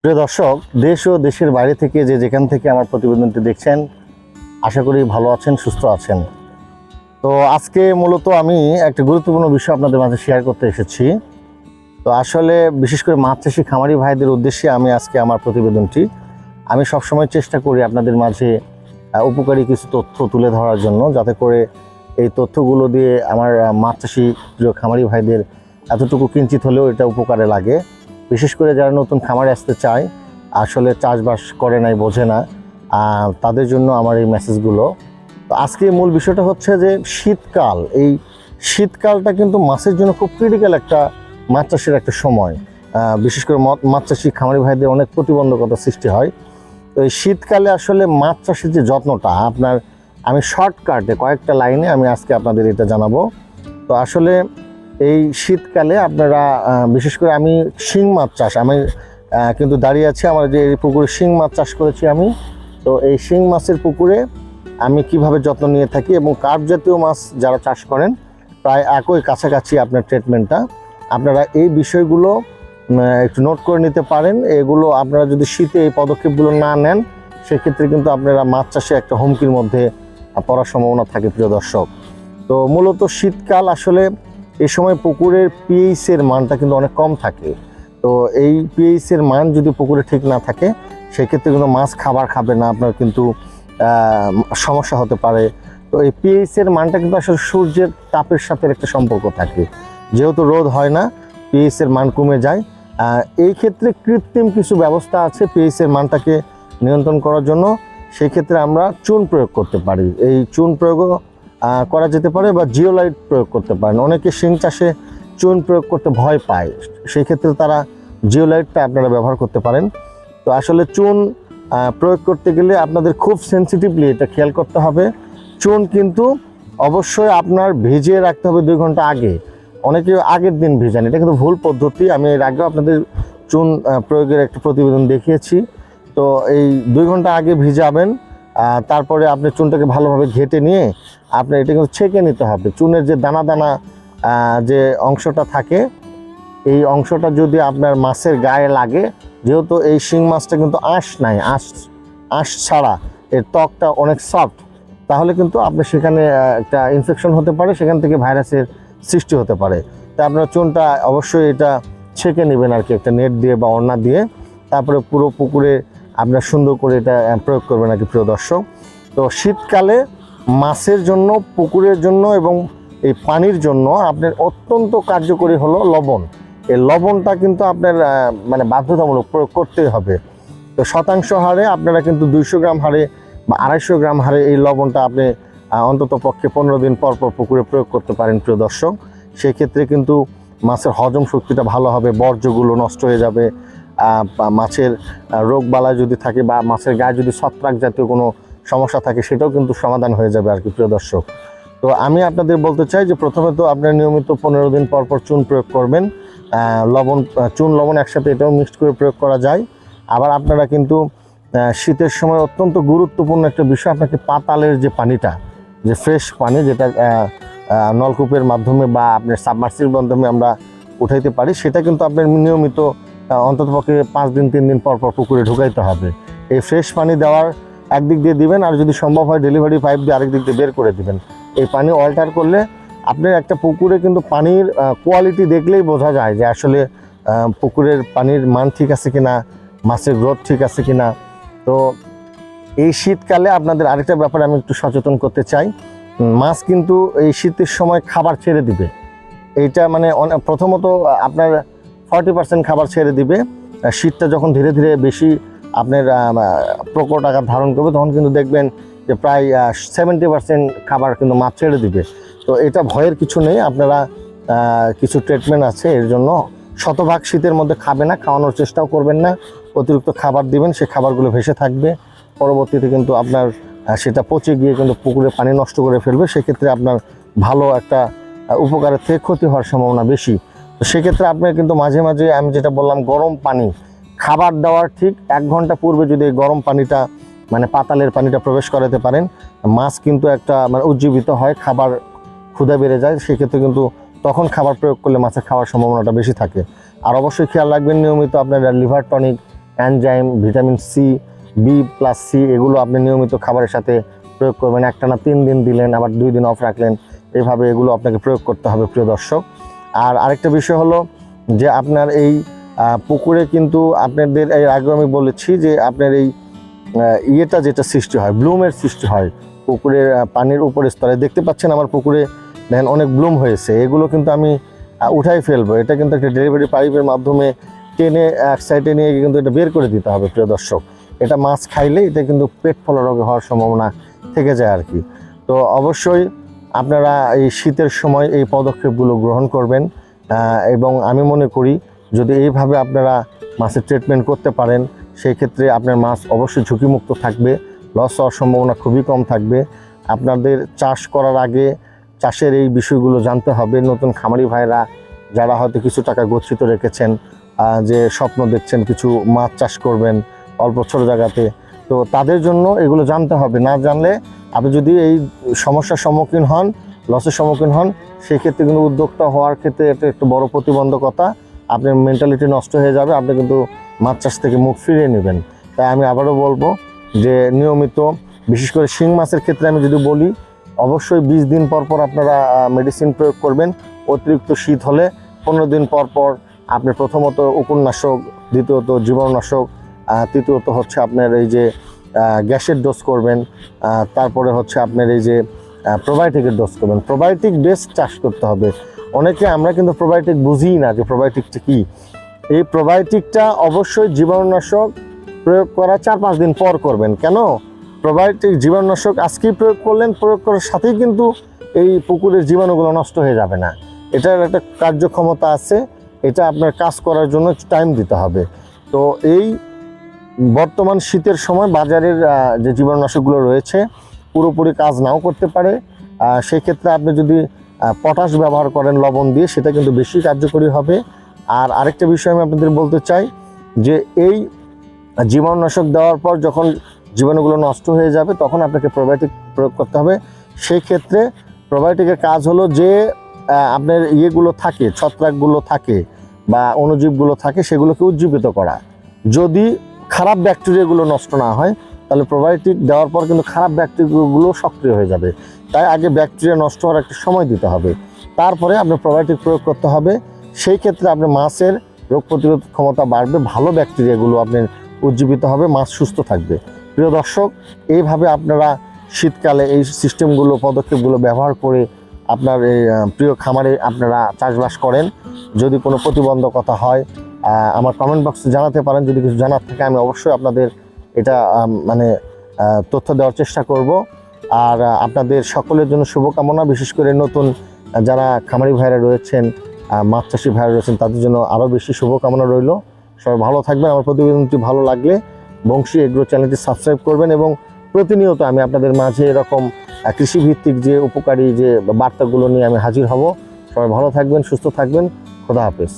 প্রিয় দর্শক, দেশ ও দেশের বাইরে থেকে যে যেখান থেকে আমার প্রতিবেদনটি দেখছেন, আশা করি ভালো আছেন, সুস্থ আছেন। তো আজকে মূলত আমি একটা গুরুত্বপূর্ণ বিষয় আপনাদের মাঝে শেয়ার করতে এসেছি। তো আসলে বিশেষ করে মাছ চাষি খামারি ভাইদের উদ্দেশ্যে আমি আজকে আমার প্রতিবেদনটি, আমি সবসময় চেষ্টা করি আপনাদের মাঝে উপকারী কিছু তথ্য তুলে ধরার জন্য, যাতে করে এই তথ্যগুলো দিয়ে আমার মাছ চাষি প্রিয় খামারি ভাইদের এতটুকু কিঞ্চিত হলেও এটা উপকারে লাগে। বিশেষ করে যারা নতুন খামারে আসতে চায়, আসলে চাষবাস করে নাই, বোঝে না তাদের জন্য আমার এই মেসেজগুলো। তো আজকে মূল বিষয়টা হচ্ছে যে শীতকাল, এই শীতকালটা কিন্তু মাছের জন্য খুব ক্রিটিক্যাল একটা মাছ চাষের একটা সময়। বিশেষ করে মাছ চাষি খামারি ভাইদের অনেক প্রতিবন্ধকতা সৃষ্টি হয়। তো এই শীতকালে আসলে মাছ চাষের যে যত্নটা, আপনার আমি শর্টকাটে কয়েকটা লাইনে আমি আজকে আপনাদের এটা জানাব। তো আসলে এই শীতকালে আপনারা বিশেষ করে আমি শিং মাছ চাষ, আমি কিন্তু দাঁড়িয়ে আছি আমার যে এই পুকুরে শিং মাছ চাষ করেছি আমি। তো এই শিং মাছের পুকুরে আমি কীভাবে যত্ন নিয়ে থাকি এবং কার্প জাতীয় মাছ যারা চাষ করেন, প্রায় একই কাছাকাছি আপনার ট্রিটমেন্টটা আপনারা এই বিষয়গুলো একটু নোট করে নিতে পারেন। এগুলো আপনারা যদি শীতে এই পদক্ষেপগুলো না নেন, সেক্ষেত্রে কিন্তু আপনারা মাছ চাষে একটা হুমকির মধ্যে পড়ার সম্ভাবনা থাকে প্রিয় দর্শক। তো মূলত শীতকাল আসলে এই সময় পুকুরের পিএইচ এর মানটা কিন্তু অনেক কম থাকে। তো এই পিএইচ এর মান যদি পুকুরে ঠিক না থাকে, সেক্ষেত্রে কিন্তু মাছ খাবার খাবে না, আপনার কিন্তু সমস্যা হতে পারে। তো এই পিএইচ এর মানটা কিন্তু আসলে সূর্যের তাপের সাথে একটা সম্পর্ক থাকে। যেহেতু রোদ হয় না পিএইচ এর মান কমে যায়। এই ক্ষেত্রে কৃত্রিম কিছু ব্যবস্থা আছে পিএইচ এর মানটাকে নিয়ন্ত্রণ করার জন্য। সেই ক্ষেত্রে আমরা চুন প্রয়োগ করতে পারি। এই চুন প্রয়োগও করা যেতে পারে বা জিওলাইট প্রয়োগ করতে পারেন। অনেকে শিং চাষে চুন প্রয়োগ করতে ভয় পায়। সেই ক্ষেত্রে তারা জিওলাইটটা আপনারা ব্যবহার করতে পারেন। তো আসলে চুন প্রয়োগ করতে গেলে আপনাদের খুব সেন্সিটিভলি এটা খেয়াল করতে হবে। চুন কিন্তু অবশ্যই আপনার ভিজিয়ে রাখতে হবে দুই ঘণ্টা আগে। অনেকে আগের দিন ভিজান। এটা কিন্তু ভুল পদ্ধতি। আমি এর আগেও আপনাদের চুন প্রয়োগের একটা প্রতিবেদন দেখিয়েছি। তো এই দুই ঘণ্টা আগে ভিজাবেন তারপরে আপনি চুনটাকে ভালোভাবে ঘেটে নিয়ে আপনি এটা কিন্তু ছেঁকে নিতে হবে। চুনের যে দানা দানা যে অংশটা থাকে, এই অংশটা যদি আপনার মাছের গায়ে লাগে, যেহেতু এই শিং মাছটা কিন্তু আঁশ নাই, আঁশ আঁশ ছাড়া এর ত্বকটা অনেক সফট তাহলে কিন্তু আপনি সেখানে একটা ইনফেকশন হতে পারে, সেখান থেকে ভাইরাসের সৃষ্টি হতে পারে। তাই আপনার চুনটা অবশ্যই এটা ছেঁকে নেবেন আর কি, একটা নেট দিয়ে বা ওড়না দিয়ে। তারপরে পুরো পুকুরে আপনার সুন্দর করে এটা প্রয়োগ করবেন আর কি প্রিয় দর্শক। তো শীতকালে মাছের জন্য, পুকুরের জন্য এবং এই পানির জন্য আপনার অত্যন্ত কার্যকরী হলো লবণ। এই লবণটা কিন্তু আপনার মানে বাধ্যতামূলক প্রয়োগ করতেই হবে। তো শতাংশ হারে আপনারা কিন্তু দুইশো গ্রাম হারে বা আড়াইশো গ্রাম হারে এই লবণটা আপনি অন্তত পক্ষে পনেরো দিন পর পর পুকুরে প্রয়োগ করতে পারেন প্রিয় দর্শক। সেক্ষেত্রে কিন্তু মাছের হজম শক্তিটা ভালো হবে, বর্জ্যগুলো নষ্ট হয়ে যাবে মাছের রোগ বালাই যদি থাকে বা মাছের গায়ে যদি ছত্রাক জাতীয় কোনো সমস্যা থাকে, সেটাও কিন্তু সমাধান হয়ে যাবে আর কি, প্রিয় দর্শক। তো আমি আপনাদের বলতে চাই যে প্রথমে তো আপনার নিয়মিত পনেরো দিন পর পর চুন প্রয়োগ করবেন। লবণ, চুন, লবণ একসাথে এটাও মিক্সড করে প্রয়োগ করা যায়। আবার আপনারা কিন্তু শীতের সময় অত্যন্ত গুরুত্বপূর্ণ একটা বিষয়, আপনাকে পাতালের যে পানিটা, যে ফ্রেশ পানি যেটা নলকূপের মাধ্যমে বা আপনার সাবমার্সির মাধ্যমে আমরা উঠাইতে পারি, সেটা কিন্তু আপনার নিয়মিত অন্তত পক্ষে পাঁচ দিন, তিন দিন পর পর পুকুরে ঢুকাইতে হবে। এই ফ্রেশ পানি দেওয়ার একদিক দিয়ে দিবেন, আর যদি সম্ভব হয় ডেলিভারি পাইপ দিয়ে আরেক দিক দিয়ে বের করে দিবেন। এই পানি অল্টার করলে আপনার একটা পুকুরে কিন্তু পানির কোয়ালিটি দেখলেই বোঝা যায় যে আসলে পুকুরের পানির মান ঠিক আছে কি না মাছের গ্রোথ ঠিক আছে কি না তো এই শীতকালে আপনাদের আরেকটা ব্যাপারে আমি একটু সচেতন করতে চাই। মাছ কিন্তু এই শীতের সময় খাবার ছেড়ে দিবে। এইটা মানে প্রথমত আপনার ফর্টি পার্সেন্ট খাবার ছেড়ে দিবে। শীতটা যখন ধীরে ধীরে বেশি আপনার প্রকট আকার ধারণ করবে, তখন কিন্তু দেখবেন যে প্রায় সেভেন্টি পার্সেন্ট খাবার কিন্তু মাছ ছেড়ে দিবে। তো এটা ভয়ের কিছু নেই, আপনারা কিছু ট্রিটমেন্ট আছে, এর জন্য শতভাগ শীতের মধ্যে খাবে না, খাওয়ানোর চেষ্টাও করবেন না, অতিরিক্ত খাবার দিবেন, সে খাবারগুলো ভেসে থাকবে। পরবর্তীতে কিন্তু আপনার সেটা পচে গিয়ে কিন্তু পুকুরে পানি নষ্ট করে ফেলবে, সেক্ষেত্রে আপনার ভালো একটা উপকারের থেকে ক্ষতি হওয়ার সম্ভাবনা বেশি। তো সেক্ষেত্রে আপনার কিন্তু মাঝে মাঝে আমি যেটা বললাম, গরম পানি। খাবার দেওয়ার ঠিক এক ঘণ্টা পূর্বে যদি এই গরম পানিটা মানে পাতালের পানিটা প্রবেশ করাতে পারেন, মাছ কিন্তু একটা মানে উজ্জীবিত হয়, খাবার ক্ষুধা বেড়ে যায়, সেক্ষেত্রে কিন্তু তখন খাবার প্রয়োগ করলে মাছের খাওয়ার সম্ভাবনাটা বেশি থাকে। আর অবশ্যই খেয়াল রাখবেন, নিয়মিত আপনার liver tonic enzyme vitamin C, B plus C, এগুলো আপনি নিয়মিত খাবারের সাথে প্রয়োগ করবেন। একটানা তিন দিন দিলেন, আবার দুই দিন অফ রাখলেন, এভাবে এগুলো আপনাকে প্রয়োগ করতে হবে, প্রিয় দর্শক। আর আরেকটা বিষয় হলো যে আপনার এই পুকুরে কিন্তু আপনাদের, এর আগেও আমি বলেছি যে আপনার এই ইয়েটা যেটা সৃষ্টি হয়, ব্লুমের সৃষ্টি হয় পুকুরের পানির উপরের স্তরে। দেখতে পাচ্ছেন আমার পুকুরে দেখেন অনেক ব্লুম হয়েছে। এগুলো কিন্তু আমি উঠাই ফেলব। এটা কিন্তু একটা ডেলিভারি পাইপের মাধ্যমে টেনে এক সাইডে নিয়ে কিন্তু এটা বের করে দিতে হবে, প্রিয় দর্শক। এটা মাছ খাইলে এটা কিন্তু পেট ফলা রোগ হওয়ার সম্ভাবনা থেকে যায় আর কি। তো অবশ্যই আপনারা এই শীতের সময় এই পদক্ষেপগুলো গ্রহণ করবেন এবং আমি মনে করি যদি এইভাবে আপনারা মাছের ট্রিটমেন্ট করতে পারেন, সেই ক্ষেত্রে আপনার মাছ অবশ্যই ঝুঁকিমুক্ত থাকবে লস হওয়ার সম্ভাবনা খুবই কম থাকবে। আপনাদের চাষ করার আগে চাষের এই বিষয়গুলো জানতে হবে। নতুন খামারি ভাইরা যারা হয়তো কিছু টাকা গচ্ছিত রেখেছেন যে স্বপ্ন দেখছেন কিছু মাছ চাষ করবেন অল্প ছোট জায়গাতে তো তাদের জন্য এগুলো জানতে হবে। না জানলে আপনি যদি এই সমস্যার সম্মুখীন হন লসের সম্মুখীন হন, সেক্ষেত্রে কিন্তু উদ্যোক্তা হওয়ার ক্ষেত্রে এটা একটু বড় প্রতিবন্ধকতা। আপনার মেন্টালিটি নষ্ট হয়ে যাবে, আপনি কিন্তু মাছ চাষ থেকে মুখ ফিরিয়ে নেবেন। তাই আমি আবারও বলব যে নিয়মিত, বিশেষ করে শিং মাছের ক্ষেত্রে আমি যদি বলি, অবশ্যই বিশ দিন পর পর আপনারা মেডিসিন প্রয়োগ করবেন। অতিরিক্ত শীত হলে পনেরো দিন পর পর আপনি প্রথমত উপন্যাসক, দ্বিতীয়ত জীবাণুনাশক তৃতীয়ত হচ্ছে আপনার এই যে গ্যাসের ডোজ করবেন তারপরে হচ্ছে আপনার এই যে প্রোবায়োটিকের ডোজ করবেন। প্রোবায়োটিক বেস্ট চাষ করতে হবে। অনেকে আমরা কিন্তু প্রোবায়োটিক বুঝিই না যে প্রোবায়োটিকটা কী। এই প্রোবায়োটিকটা অবশ্যই জীবাণুনাশক প্রয়োগ করা চার পাঁচ দিন পর করবেন। কেন? প্রোবায়োটিক জীবাণুনাশক আজকেই প্রয়োগ করলেন, প্রয়োগ করার সাথেই কিন্তু এই পুকুরের জীবাণুগুলো নষ্ট হয়ে যাবে না। এটার একটা কার্যক্ষমতা আছে। এটা আপনার কাজ করার জন্য টাইম দিতে হবে। তো এই বর্তমান শীতের সময় বাজারের যে জীবাণুনাশকগুলো রয়েছে, পুরোপুরি কাজ নাও করতে পারে। সেক্ষেত্রে আপনি যদি পটাশ ব্যবহার করেন লবণ দিয়ে, সেটা কিন্তু বেশি কার্যকরী হবে। আর আরেকটা বিষয় আমি আপনাদের বলতে চাই, যে এই জীবাণুনাশক দেওয়ার পর যখন জীবাণুগুলো নষ্ট হয়ে যাবে, তখন আপনাকে প্রোবায়োটিক প্রয়োগ করতে হবে। সেই ক্ষেত্রে প্রোবায়োটিকের কাজ হলো যে আপনার ইয়েগুলো থাকে, ছত্রাকগুলো থাকে বা অণুজীবগুলো থাকে, সেগুলোকে উজ্জীবিত করা। যদি খারাপ ব্যাকটেরিয়াগুলো নষ্ট না হয়, তাহলে প্রোবায়োটিক দেওয়ার পর কিন্তু খারাপ ব্যাকটেরিয়াগুলো সক্রিয় হয়ে যাবে। তাই আগে ব্যাকটেরিয়া নষ্ট হওয়ার একটা সময় দিতে হবে। তারপরে আপনার প্রোবায়োটিক প্রয়োগ করতে হবে। সেই ক্ষেত্রে আপনি মাছের রোগ প্রতিরোধ ক্ষমতা বাড়বে, ভালো ব্যাকটেরিয়াগুলো আপনার উজ্জীবিত হবে, মাছ সুস্থ থাকবে। প্রিয় দর্শক, এইভাবে আপনারা শীতকালে এই সিস্টেমগুলো পদক্ষেপগুলো ব্যবহার করে আপনার এই প্রিয় খামারে আপনারা চাষবাস করেন। যদি কোনো প্রতিবন্ধকতা হয় আমার কমেন্ট বক্সে জানাতে পারেন। যদি কিছু জানার থাকে, আমি অবশ্যই আপনাদের এটা মানে তথ্য দেওয়ার চেষ্টা করব। আর আপনাদের সকলের জন্য শুভকামনা। বিশেষ করে নতুন যারা খামারি ভাইরা রয়েছেন মাছ চাষি ভাইরা রয়েছেন, তাদের জন্য আরও বেশি শুভকামনা রইল। সবাই ভালো থাকবেন। আমার প্রতিবেদনটি ভালো লাগলে বংশী এগ্রো চ্যানেলটি সাবস্ক্রাইব করবেন এবং প্রতিনিয়ত আমি আপনাদের মাঝে এরকম কৃষিভিত্তিক যে উপকারী যে বার্তাগুলো নিয়ে আমি হাজির হব। সবাই ভালো থাকবেন, সুস্থ থাকবেন। খোদা হাফেজ।